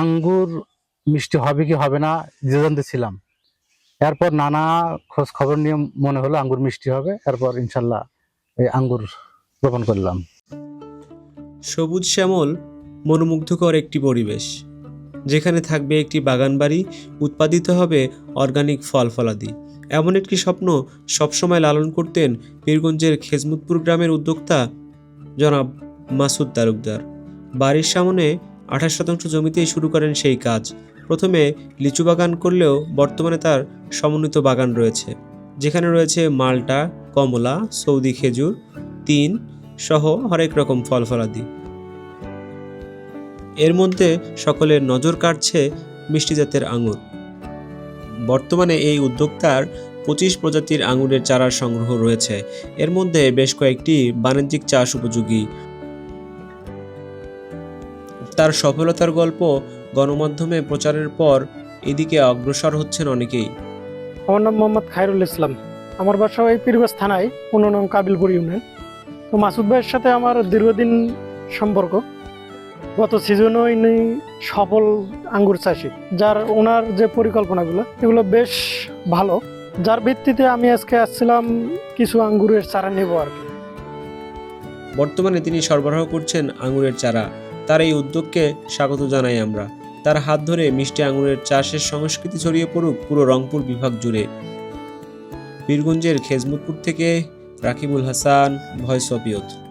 আঙ্গুর মিষ্টি হবে কি হবে না দ্বিধান্তে ছিলাম। এরপর নানা খোঁজ খবর নিয়ে মনে হলো আঙ্গুর মিষ্টি হবে, এরপর ইনশাল্লাহ এই আঙ্গুর রোপণ করলাম। সবুজ শ্যামল মনোমুগ্ধকর একটি পরিবেশ, যেখানে থাকবে একটি বাগানবাড়ি, উৎপাদিত হবে অর্গানিক ফল ফলাদি। এমন একটি স্বপ্ন সবসময় লালন করতেন পীরগঞ্জের খেজমুতপুর গ্রামের উদ্যোক্তা জনাব মাসুদ তালুকদার। বাড়ির সামনে আঠাশ শতাংশ জমিতেই শুরু করেন সেই কাজ। প্রথমে লিচু বাগান করলেও বর্তমানে তার সমন্বিত বাগান রয়েছে। যেখানে রয়েছে মালটা, কমলা, সৌদি খেজুর, তিন সহ হরেক রকম ফল ফলাদি। এর মধ্যে সকলের নজর কাটছে মিষ্টি জাতের আঙুর। বর্তমানে এই উদ্যোক্তার পঁচিশ প্রজাতির আঙুরের চারার সংগ্রহ রয়েছে। এর মধ্যে বেশ কয়েকটি বাণিজ্যিক চাষ উপযোগী তার সফলতার গল্প গণমাধ্যমে প্রচারের পর এদিকে অগ্রসর হচ্ছেন অনেকেই। আমার নাম মোহাম্মদ খায়রুল ইসলাম। আমার বাসা এই পীরগঞ্জ থানায় পনেরো নং কাবিলপুর ইউনিয়ন। তো মাসুদ ভাইয়ের সাথে আমার দীর্ঘদিন সম্পর্ক। গত সিজনও ইনি সফল আঙ্গুর চাষি যার ওনার যে পরিকল্পনাগুলো এগুলো বেশ ভালো। যার ভিত্তিতে আমি আজকে আসছিলাম কিছু আঙ্গুরের চারা নেব আর কি। বর্তমানে তিনি সরবরাহ করছেন আঙুরের চারা। তার এই উদ্যোগকে স্বাগত জানাই আমরা। তার হাত ধরে মিষ্টি আঙুরের চাষের সংস্কৃতি ছড়িয়ে পড়ুক পুরো রংপুর বিভাগ জুড়ে। বীরগঞ্জের খেজমুতপুর থেকে রাকিবুল হাসান, ভয়েস ইয়ুথ।